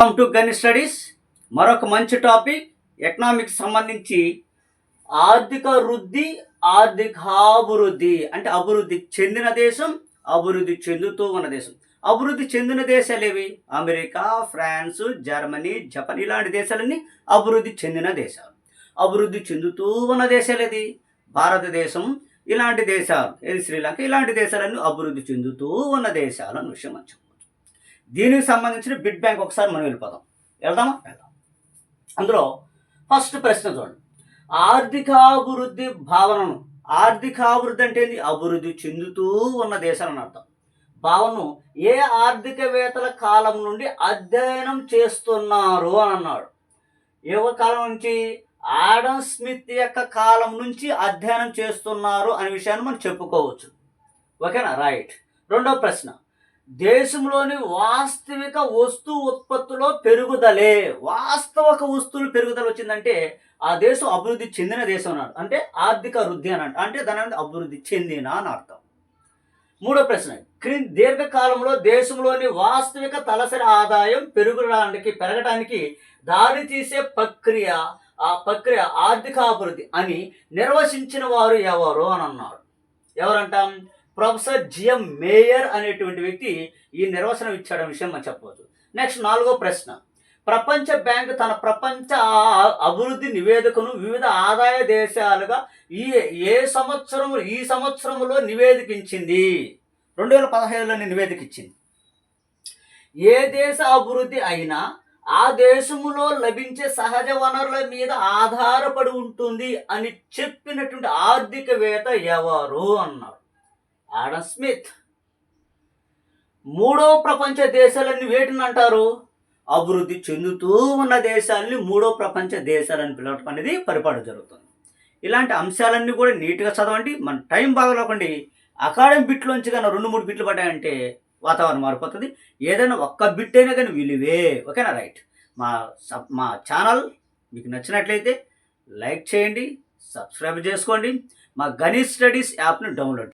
Welcome to gun studies మరొక మంచి topic economics సంబంధించి ఆర్థిక వృద్ధి ఆర్థికాభివృద్ధి అంటే అభివృద్ధి చెందిన దేశం అభివృద్ధి చెందుతూ ఉన్న దేశం. అభివృద్ధి చెందిన దేశాలు ఏవి? అమెరికా ఫ్రాన్స్ జర్మనీ జపాన్ ఇలాంటి దేశాలన్నీ అభివృద్ధి చెందిన దేశాలు. అభివృద్ధి చెందుతూ ఉన్న దేశాలు ఏది? భారతదేశం ఇలాంటి దేశాలు. ఏది? శ్రీలంక ఇలాంటి దేశాలన్నీ అభివృద్ధి చెందుతూ ఉన్న దేశాలు అన్న విషయం దీనికి సంబంధించిన బిడ్ బ్యాంక్ ఒకసారి మనం వెళ్ళిపోదాం. వెళ్దామా? వెళ్దాం. అందులో ఫస్ట్ ప్రశ్న చూడండి. ఆర్థికాభివృద్ధి భావనను ఆర్థికాభివృద్ధి అంటే ఏంది? అభివృద్ధి చెందుతూ ఉన్న దేశాలని అర్థం. భావనను ఏ ఆర్థికవేత్తల కాలం నుండి అధ్యయనం చేస్తున్నారు అని అన్నాడు. ఏ కాలం నుంచి? ఆడమ్ స్మిత్ యొక్క కాలం నుంచి అధ్యయనం చేస్తున్నారు అనే విషయాన్ని మనం చెప్పుకోవచ్చు. ఓకేనా? రైట్. రెండో ప్రశ్న. దేశంలోని వాస్తవిక వస్తు ఉత్పత్తిలో పెరుగుదలే. వాస్తవక వస్తువులు పెరుగుదల వచ్చిందంటే ఆ దేశం అభివృద్ధి చెందిన దేశం అన్నాడు. అంటే ఆర్థిక వృద్ధి అని అంటే దాని అభివృద్ధి చెందిన అని అర్థం. మూడో ప్రశ్న. క్రింది దీర్ఘకాలంలో దేశంలోని వాస్తవిక తలసరి ఆదాయం పెరగడానికి పెరగడానికి దారి తీసే ప్రక్రియ ఆ ప్రక్రియ ఆర్థికాభివృద్ధి అని నిర్వచించిన వారు ఎవరు అని అన్నాడు ఎవరంటాం? ప్రొఫెసర్ జిఎం మేయర్ అనేటువంటి వ్యక్తి ఈ నిర్వచనం ఇచ్చాడు విషయం మనం చెప్పవచ్చు. నెక్స్ట్ నాలుగో ప్రశ్న. ప్రపంచ బ్యాంక్ తన ప్రపంచ అభివృద్ధి నివేదికను వివిధ ఆదాయ దేశాలుగా ఈ ఏ సంవత్సరం ఈ సంవత్సరంలో నివేదికించింది. రెండు వేల పదహైదులోని నివేదిక ఇచ్చింది ఏ దేశ అభివృద్ధి అయినా ఆ దేశములో లభించే సహజ వనరుల మీద ఆధారపడి ఉంటుంది అని చెప్పినటువంటి ఆర్థికవేత్త ఎవరు? అన్నారు. Adam Smith. మూడో ప్రపంచ దేశాలన్నీ వేటిని అంటారు? అభివృద్ధి చెందుతూ ఉన్న దేశాలని మూడో ప్రపంచ దేశాలని పిలవటం అనేది పరిపాటు జరుగుతుంది. ఇలాంటి అంశాలన్నీ కూడా నీట్గా చదవండి. మన టైం బాగలేకండి అకాడమిక్ బిట్లోంచి కానీ రెండు మూడు బిట్లు పడ్డాయంటే వాతావరణం మారిపోతుంది. ఏదైనా ఒక్క బిట్ అయినా కానీ విలువే. ఓకేనా? రైట్. మా సబ్ మా ఛానల్ మీకు నచ్చినట్లయితే లైక్ చేయండి సబ్స్క్రైబ్ చేసుకోండి. మా గణేష్ స్టడీస్ యాప్ని డౌన్లోడ్